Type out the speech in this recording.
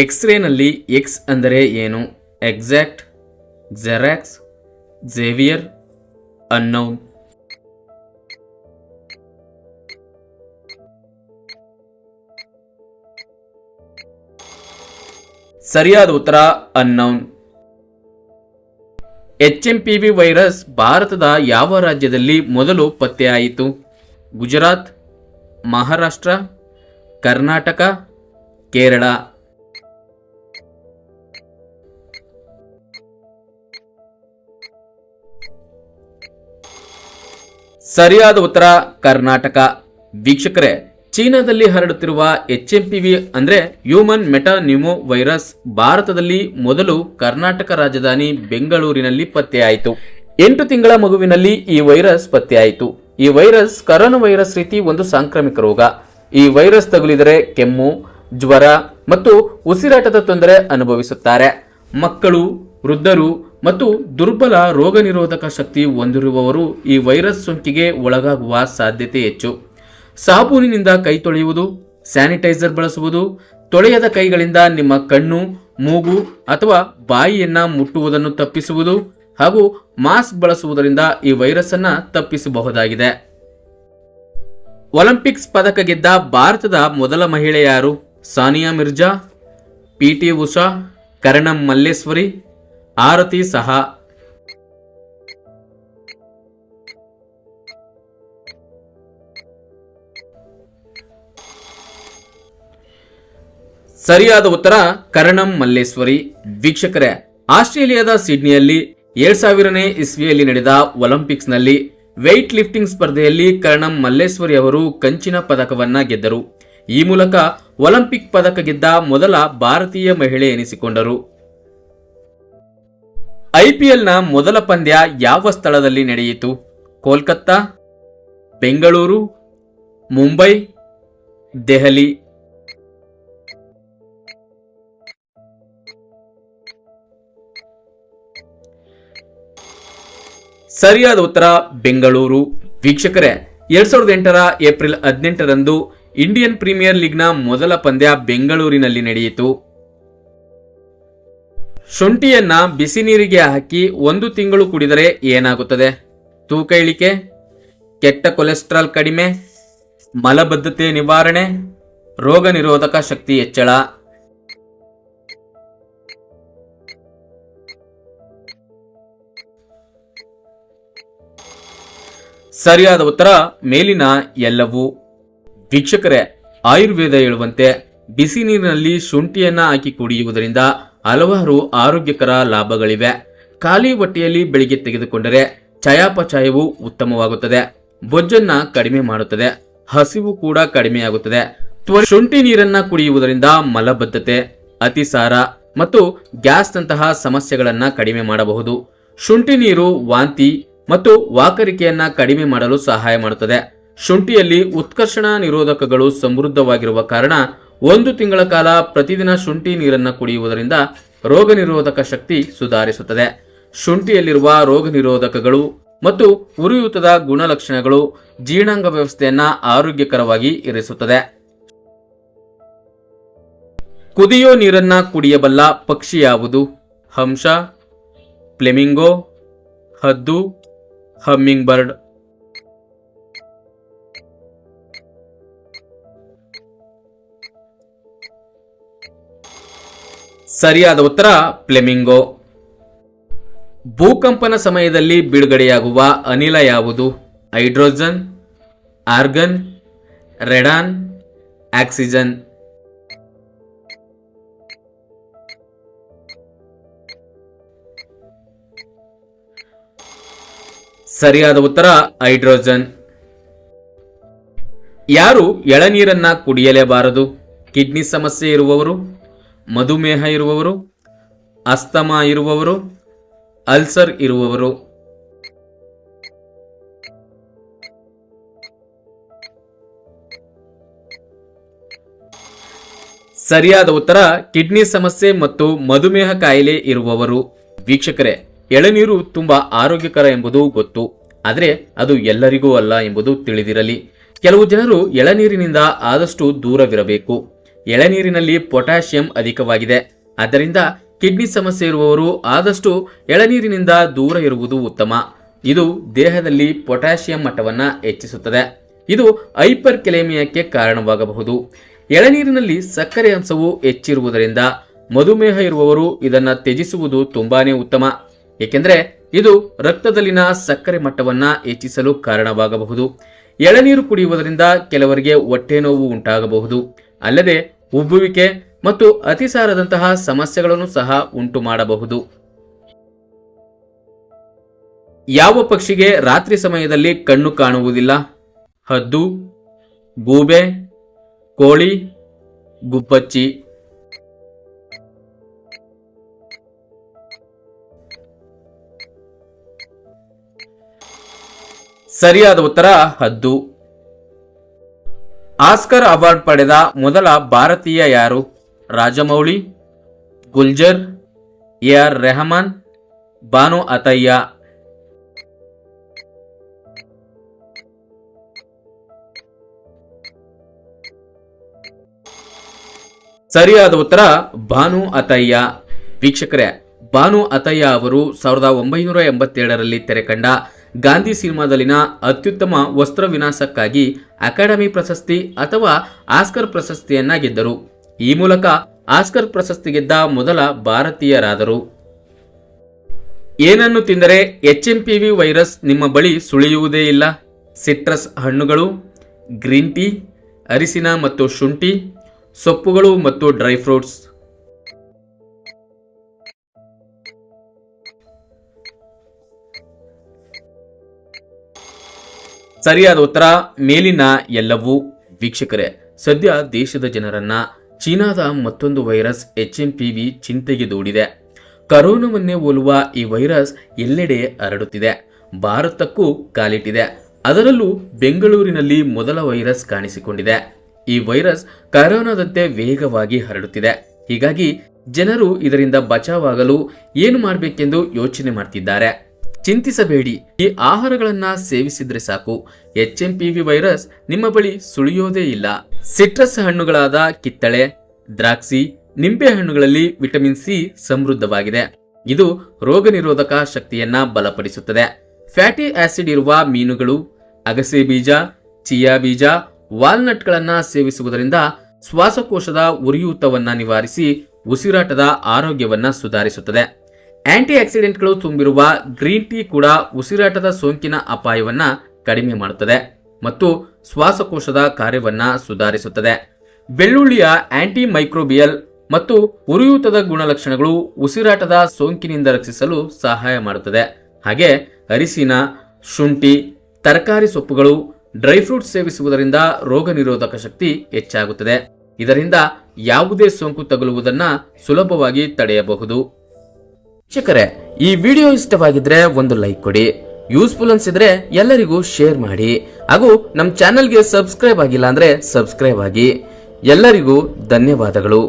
ಎಕ್ಸ್ರೇನಲ್ಲಿ X ಅಂದರೆ ಏನು? Exact xerox Xavier unknown ಸರಿಯಾದ ಉತ್ತರ unknown H M P V virus ಭಾರತದ ಯಾವ ರಾಜ್ಯದಲ್ಲಿ ಮೊದಲು ಪತ್ತೆಯಾಯಿತು? ಗುಜರಾತ್, ಮಹಾರಾಷ್ಟ್ರ, ಕರ್ನಾಟಕ, ಕೇರಳ. ಸರಿಯಾದ ಉತ್ತರ ಕರ್ನಾಟಕ. ವೀಕ್ಷಕರೇ, ಚೀನಾದಲ್ಲಿ ಹರಡುತ್ತಿರುವ ಎಚ್ ಎಂ ಪಿ ವಿ ಅಂದ್ರೆ ಹ್ಯೂಮನ್ ಮೆಟಾನ್ಯೂಮೋ ವೈರಸ್ ಭಾರತದಲ್ಲಿ ಮೊದಲು ಕರ್ನಾಟಕ ರಾಜಧಾನಿ ಬೆಂಗಳೂರಿನಲ್ಲಿ ಪತ್ತೆಯಾಯಿತು. ಎಂಟು ತಿಂಗಳ ಮಗುವಿನಲ್ಲಿ ಈ ವೈರಸ್ ಪತ್ತೆಯಾಯಿತು. ಈ ವೈರಸ್ ಕರೋನಾ ವೈರಸ್ ರೀತಿ ಒಂದು ಸಾಂಕ್ರಾಮಿಕ ರೋಗ. ಈ ವೈರಸ್ ತಗುಲಿದರೆ ಕೆಮ್ಮು, ಜ್ವರ ಮತ್ತು ಉಸಿರಾಟದ ತೊಂದರೆ ಅನುಭವಿಸುತ್ತಾರೆ. ಮಕ್ಕಳು, ವೃದ್ಧರು ಮತ್ತು ದುರ್ಬಲ ರೋಗ ನಿರೋಧಕ ಶಕ್ತಿ ಹೊಂದಿರುವವರು ಈ ವೈರಸ್ ಸೋಂಕಿಗೆ ಒಳಗಾಗುವ ಸಾಧ್ಯತೆ ಹೆಚ್ಚು. ಸಾಬೂನಿನಿಂದ ಕೈ ತೊಳೆಯುವುದು, ಸ್ಯಾನಿಟೈಸರ್ ಬಳಸುವುದು, ತೊಳೆಯದ ಕೈಗಳಿಂದ ನಿಮ್ಮ ಕಣ್ಣು, ಮೂಗು ಅಥವಾ ಬಾಯಿಯನ್ನ ಮುಟ್ಟುವುದನ್ನು ತಪ್ಪಿಸುವುದು ಹಾಗೂ ಮಾಸ್ಕ್ ಬಳಸುವುದರಿಂದ ಈ ವೈರಸ್ ಅನ್ನ ತಪ್ಪಿಸಬಹುದಾಗಿದೆ. ಒಲಿಂಪಿಕ್ಸ್ ಪದಕ ಗೆದ್ದ ಭಾರತದ ಮೊದಲ ಮಹಿಳೆ ಯಾರು? ಸಾನಿಯಾ ಮಿರ್ಜಾ, ಪಿ ಟಿ ಉಷಾ, ಕರಣಂ ಮಲ್ಲೇಶ್ವರಿ ಆರತಿ ಸಹ. ಸರಿಯಾದ ಉತ್ತರ ಕರಣಂ ಮಲ್ಲೇಶ್ವರಿ. ವೀಕ್ಷಕರೇ, ಆಸ್ಟ್ರೇಲಿಯಾದ ಸಿಡ್ನಿಯಲ್ಲಿ ಎರಡ್ ಸಾವಿರನೇ ಇಸ್ವಿಯಲ್ಲಿ ನಡೆದ ಒಲಿಂಪಿಕ್ಸ್ನಲ್ಲಿ ವೆಯ್ಟ್ ಲಿಫ್ಟಿಂಗ್ ಸ್ಪರ್ಧೆಯಲ್ಲಿ ಕರ್ಣಂ ಮಲ್ಲೇಶ್ವರಿ ಅವರು ಕಂಚಿನ ಪದಕವನ್ನ ಗೆದ್ದರು. ಈ ಮೂಲಕ ಒಲಿಂಪಿಕ್ ಪದಕ ಗೆದ್ದ ಮೊದಲ ಭಾರತೀಯ ಮಹಿಳೆ ಎನಿಸಿಕೊಂಡರು. ಐಪಿಎಲ್ನ ಮೊದಲ ಪಂದ್ಯ ಯಾವ ಸ್ಥಳದಲ್ಲಿ ನಡೆಯಿತು? ಕೋಲ್ಕತ್ತಾ, ಬೆಂಗಳೂರು, ಮುಂಬೈ, ದೆಹಲಿ. ಸರಿಯಾದ ಉತ್ತರ ಬೆಂಗಳೂರು. ವೀಕ್ಷಕರೇ, ಎರಡ್ ಸಾವಿರದ ಎಂಟರ ಏಪ್ರಿಲ್ ಹದಿನೆಂಟರಂದು ಇಂಡಿಯನ್ ಪ್ರೀಮಿಯರ್ ಲೀಗ್ನ ಮೊದಲ ಪಂದ್ಯ ಬೆಂಗಳೂರಿನಲ್ಲಿ ನಡೆಯಿತು. ಶುಂಠಿಯನ್ನ ಬಿಸಿ ನೀರಿಗೆ ಹಾಕಿ ಒಂದು ತಿಂಗಳು ಕುಡಿದರೆ ಏನಾಗುತ್ತದೆ? ತೂಕ ಇಳಿಕೆ, ಕೆಟ್ಟ ಕೊಲೆಸ್ಟ್ರಾಲ್ ಕಡಿಮೆ, ಮಲಬದ್ಧತೆ ನಿವಾರಣೆ, ರೋಗ ನಿರೋಧಕ ಶಕ್ತಿ ಹೆಚ್ಚಳ. ಸರಿಯಾದ ಉತ್ತರ, ಮೇಲಿನ ಎಲ್ಲವೂ. ವೀಕ್ಷಕರೇ, ಆಯುರ್ವೇದ ಹೇಳುವಂತೆ ಬಿಸಿ ನೀರಿನಲ್ಲಿ ಶುಂಠಿಯನ್ನ ಹಾಕಿ ಕುಡಿಯುವುದರಿಂದ ಹಲವಾರು ಆರೋಗ್ಯಕರ ಲಾಭಗಳಿವೆ. ಖಾಲಿ ಹೊಟ್ಟೆಯಲ್ಲಿ ಬೆಳಿಗ್ಗೆ ತೆಗೆದುಕೊಂಡರೆ ಚಯಾಪಚಯವು ಉತ್ತಮವಾಗುತ್ತದೆ. ಬೊಜ್ಜನ್ನ ಕಡಿಮೆ ಮಾಡುತ್ತದೆ. ಹಸಿವು ಕೂಡ ಕಡಿಮೆಯಾಗುತ್ತದೆ ಶುಂಠಿ ನೀರನ್ನ ಕುಡಿಯುವುದರಿಂದ ಮಲಬದ್ಧತೆ, ಅತಿಸಾರ ಮತ್ತು ಗ್ಯಾಸ್ನಂತಹ ಸಮಸ್ಯೆಗಳನ್ನ ಕಡಿಮೆ ಮಾಡಬಹುದು. ಶುಂಠಿ ನೀರು ವಾಂತಿ ಮತ್ತು ವಾಕರಿಕೆಯನ್ನ ಕಡಿಮೆ ಮಾಡಲು ಸಹಾಯ ಮಾಡುತ್ತದೆ. ಶುಂಠಿಯಲ್ಲಿ ಉತ್ಕರ್ಷಣ ನಿರೋಧಕಗಳು ಸಮೃದ್ಧವಾಗಿರುವ ಕಾರಣ ಒಂದು ತಿಂಗಳ ಕಾಲ ಪ್ರತಿದಿನ ಶುಂಠಿ ನೀರನ್ನು ಕುಡಿಯುವುದರಿಂದ ರೋಗ ನಿರೋಧಕ ಶಕ್ತಿ ಸುಧಾರಿಸುತ್ತದೆ. ಶುಂಠಿಯಲ್ಲಿರುವ ರೋಗ ನಿರೋಧಕಗಳು ಮತ್ತು ಉರಿಯೂತದ ಗುಣಲಕ್ಷಣಗಳು ಜೀರ್ಣಾಂಗ ವ್ಯವಸ್ಥೆಯನ್ನ ಆರೋಗ್ಯಕರವಾಗಿ ಇರಿಸುತ್ತದೆ. ಕುದಿಯೋ ನೀರನ್ನ ಕುಡಿಯಬಲ್ಲ ಪಕ್ಷಿ ಯಾವುದು? ಹಂಸ, ಫ್ಲೆಮಿಂಗೋ, ಹದ್ದು ಹಮ್ಮಿಂಗ್ ಬರ್ಡ್ ಸರಿಯಾದ ಉತ್ತರ, ಫ್ಲೆಮಿಂಗೋ. ಭೂಕಂಪನ ಸಮಯದಲ್ಲಿ ಬಿಡುಗಡೆಯಾಗುವ ಅನಿಲ ಯಾವುದು? Hydrogen, argon, radon, oxygen. ಸರಿಯಾದ ಉತ್ತರ, ಹೈಡ್ರೋಜನ್. ಯಾರು ಎಳನೀರನ್ನ ಕುಡಿಯಲೇಬಾರದು? ಕಿಡ್ನಿ ಸಮಸ್ಯೆ ಇರುವವರು? ಮಧುಮೇಹ ಇರುವವರು, ಅಸ್ತಮಾ ಇರುವವರು, ಅಲ್ಸರ್ ಇರುವವರು. ಸರಿಯಾದ ಉತ್ತರ, ಕಿಡ್ನಿ ಸಮಸ್ಯೆ ಮತ್ತು ಮಧುಮೇಹ ಕಾಯಿಲೆ ಇರುವವರು. ವೀಕ್ಷಕರೇ, ಎಳನೀರು ತುಂಬಾ ಆರೋಗ್ಯಕರ ಎಂಬುದು ಗೊತ್ತು. ಆದರೆ ಅದು ಎಲ್ಲರಿಗೂ ಅಲ್ಲ ಎಂಬುದು ತಿಳಿದಿರಲಿ. ಕೆಲವು ಜನರು ಎಳನೀರಿನಿಂದ ಆದಷ್ಟು ದೂರವಿರಬೇಕು. ಎಳನೀರಿನಲ್ಲಿ ಪೊಟ್ಯಾಷಿಯಂ ಅಧಿಕವಾಗಿದೆ. ಆದ್ದರಿಂದ ಕಿಡ್ನಿ ಸಮಸ್ಯೆ ಇರುವವರು ಆದಷ್ಟು ಎಳನೀರಿನಿಂದ ದೂರ ಇರುವುದು ಉತ್ತಮ. ಇದು ದೇಹದಲ್ಲಿ ಪೊಟ್ಯಾಷಿಯಂ ಮಟ್ಟವನ್ನು ಹೆಚ್ಚಿಸುತ್ತದೆ. ಇದು ಹೈಪರ್ ಕೆಲೇಮಿಯಕ್ಕೆ ಕಾರಣವಾಗಬಹುದು. ಎಳನೀರಿನಲ್ಲಿ ಸಕ್ಕರೆ ಅಂಶವು ಹೆಚ್ಚಿರುವುದರಿಂದ ಮಧುಮೇಹ ಇರುವವರು ಇದನ್ನು ತ್ಯಜಿಸುವುದು ತುಂಬಾನೇ ಉತ್ತಮ. ಏಕೆಂದರೆ ಇದು ರಕ್ತದಲ್ಲಿನ ಸಕ್ಕರೆ ಮಟ್ಟವನ್ನ ಹೆಚ್ಚಿಸಲು ಕಾರಣವಾಗಬಹುದು. ಎಳನೀರು ಕುಡಿಯುವುದರಿಂದ ಕೆಲವರಿಗೆ ಹೊಟ್ಟೆ ನೋವು ಉಂಟಾಗಬಹುದು. ಅಲ್ಲದೆ ಉಬ್ಬುವಿಕೆ ಮತ್ತು ಅತಿಸಾರದಂತಹ ಸಮಸ್ಯೆಗಳನ್ನು ಸಹ ಉಂಟು ಮಾಡಬಹುದು. ಯಾವ ಪಕ್ಷಿಗೆ ರಾತ್ರಿ ಸಮಯದಲ್ಲಿ ಕಣ್ಣು ಕಾಣುವುದಿಲ್ಲ? ಹದ್ದು, ಗೂಬೆ, ಕೋಳಿ, ಗುಬ್ಬಚ್ಚಿ. ಸರಿಯಾದ ಉತ್ತರ ಹದ್ದು. ಆಸ್ಕರ್ ಅವಾರ್ಡ್ ಪಡೆದ ಮೊದಲ ಭಾರತೀಯ ಯಾರು? Rajamouli, Gulzar A R Rahman, Bhanu Athaiya. ಸರಿಯಾದ ಉತ್ತರ ಭಾನು ಅತಯ್ಯ. ವೀಕ್ಷಕರೇ ಭಾನು ಅತಯ್ಯ ಅವರು ಸಾವಿರದ ಒಂಬೈನೂರ ಎಂಬತ್ತೇಳರಲ್ಲಿ ತೆರೆಕಂಡ ಗಾಂಧಿ ಸಿನಿಮಾದಲ್ಲಿನ ಅತ್ಯುತ್ತಮ ವಸ್ತ್ರ ವಿನ್ಯಾಸಕ್ಕಾಗಿ ಅಕಾಡೆಮಿ ಪ್ರಶಸ್ತಿ ಅಥವಾ ಆಸ್ಕರ್ ಪ್ರಶಸ್ತಿಯನ್ನ ಗೆದ್ದರು ಈ ಮೂಲಕ ಆಸ್ಕರ್ ಪ್ರಶಸ್ತಿ ಗೆದ್ದ ಮೊದಲ ಭಾರತೀಯರಾದರು. ಏನನ್ನು ತಿಂದರೆ H M P V virus ನಿಮ್ಮ ಬಳಿ ಸುಳಿಯುವುದೇ ಇಲ್ಲ. ಸಿಟ್ರಸ್ ಹಣ್ಣುಗಳು, ಗ್ರೀನ್ ಟೀ, ಅರಿಸಿನ ಮತ್ತು ಶುಂಠಿ, ಸೊಪ್ಪುಗಳು ಮತ್ತು ಡ್ರೈ ಫ್ರೂಟ್ಸ್. ಸರಿಯಾದ ಉತ್ತರ, ಮೇಲಿನ ಎಲ್ಲವೂ ವೀಕ್ಷಕರೇ. ಸದ್ಯ ದೇಶದ ಜನರನ್ನ ಚೀನಾದ ಮತ್ತೊಂದು virus H M P V ಚಿಂತೆಗೆ ದೂಡಿದೆ. ಕರೋನಾವನ್ನೇ ಹೋಲುವ ಈ ವೈರಸ್ ಎಲ್ಲೆಡೆ ಹರಡುತ್ತಿದೆ. ಭಾರತಕ್ಕೂ ಕಾಲಿಟ್ಟಿದೆ. ಅದರಲ್ಲೂ ಬೆಂಗಳೂರಿನಲ್ಲಿ ಮೊದಲ ವೈರಸ್ ಕಾಣಿಸಿಕೊಂಡಿದೆ. ಈ ವೈರಸ್ ಕರೋನಾದಂತೆ ವೇಗವಾಗಿ ಹರಡುತ್ತಿದೆ. ಹೀಗಾಗಿ ಜನರು ಇದರಿಂದ ಬಚಾವಾಗಲು ಏನು ಮಾಡಬೇಕೆಂದು ಯೋಚನೆ ಮಾಡ್ತಿದ್ದಾರೆ. ಚಿಂತಿಸಬೇಡಿ. ಈ ಆಹಾರಗಳನ್ನ ಸೇವಿಸಿದ್ರೆ ಸಾಕು. H M P V virus ನಿಮ್ಮ ಬಳಿ ಸುಳಿಯೋದೇ ಇಲ್ಲ. ಸಿಟ್ರಸ್ ಹಣ್ಣುಗಳಾದ ಕಿತ್ತಳೆ, ದ್ರಾಕ್ಷಿ, ನಿಂಬೆ ಹಣ್ಣುಗಳಲ್ಲಿ ವಿಟಮಿನ್ ಸಿ ಸಮೃದ್ಧವಾಗಿದೆ. ಇದು ರೋಗ ನಿರೋಧಕ ಶಕ್ತಿಯನ್ನ ಬಲಪಡಿಸುತ್ತದೆ. ಫ್ಯಾಟಿ ಆಸಿಡ್ ಇರುವ ಮೀನುಗಳು, ಅಗಸೆ ಬೀಜ, ಚಿಯಾ ಬೀಜ, ವಾಲ್ನಟ್ಗಳನ್ನ ಸೇವಿಸುವುದರಿಂದ ಶ್ವಾಸಕೋಶದ ಉರಿಯೂತವನ್ನ ನಿವಾರಿಸಿ ಉಸಿರಾಟದ ಆರೋಗ್ಯವನ್ನ ಸುಧಾರಿಸುತ್ತದೆ. ಆಂಟಿ ಆಕ್ಸಿಡೆಂಟ್ಗಳು ತುಂಬಿರುವ ಗ್ರೀನ್ ಟೀ ಕೂಡ ಉಸಿರಾಟದ ಸೋಂಕಿನ ಅಪಾಯವನ್ನ ಕಡಿಮೆ ಮಾಡುತ್ತದೆ ಮತ್ತು ಶ್ವಾಸಕೋಶದ ಕಾರ್ಯವನ್ನ ಸುಧಾರಿಸುತ್ತದೆ. ಬೆಳ್ಳುಳ್ಳಿಯ ಆಂಟಿ ಮೈಕ್ರೋಬಿಯಲ್ ಮತ್ತು ಉರಿಯೂತದ ಗುಣಲಕ್ಷಣಗಳು ಉಸಿರಾಟದ ಸೋಂಕಿನಿಂದ ರಕ್ಷಿಸಲು ಸಹಾಯ ಮಾಡುತ್ತದೆ. ಹಾಗೆ ಅರಿಸಿನ ಶುಂಠಿ, ತರಕಾರಿ ಸೊಪ್ಪುಗಳು, ಡ್ರೈ ಫ್ರೂಟ್ಸ್ ಸೇವಿಸುವುದರಿಂದ ರೋಗ ನಿರೋಧಕ ಶಕ್ತಿ ಹೆಚ್ಚಾಗುತ್ತದೆ. ಇದರಿಂದ ಯಾವುದೇ ಸೋಂಕು ತಗುಲುವುದನ್ನು ಸುಲಭವಾಗಿ ತಡೆಯಬಹುದು. ಶಿಕ್ಷಕರೇ ಈ ವಿಡಿಯೋ ಇಷ್ಟವಾಗಿದ್ರೆ ಒಂದು ಲೈಕ್ ಕೊಡಿ, ಯೂಸ್ಫುಲ್ ಅನ್ಸಿದ್ರೆ ಎಲ್ಲರಿಗೂ ಶೇರ್ ಮಾಡಿ, ಹಾಗೂ ನಮ್ಮ ಚಾನೆಲ್ಗೆ ಸಬ್ಸ್ಕ್ರೈಬ್ ಆಗಿಲ್ಲ ಅಂದ್ರೆ ಸಬ್ಸ್ಕ್ರೈಬ್ ಆಗಿ. ಎಲ್ಲರಿಗೂ ಧನ್ಯವಾದಗಳು.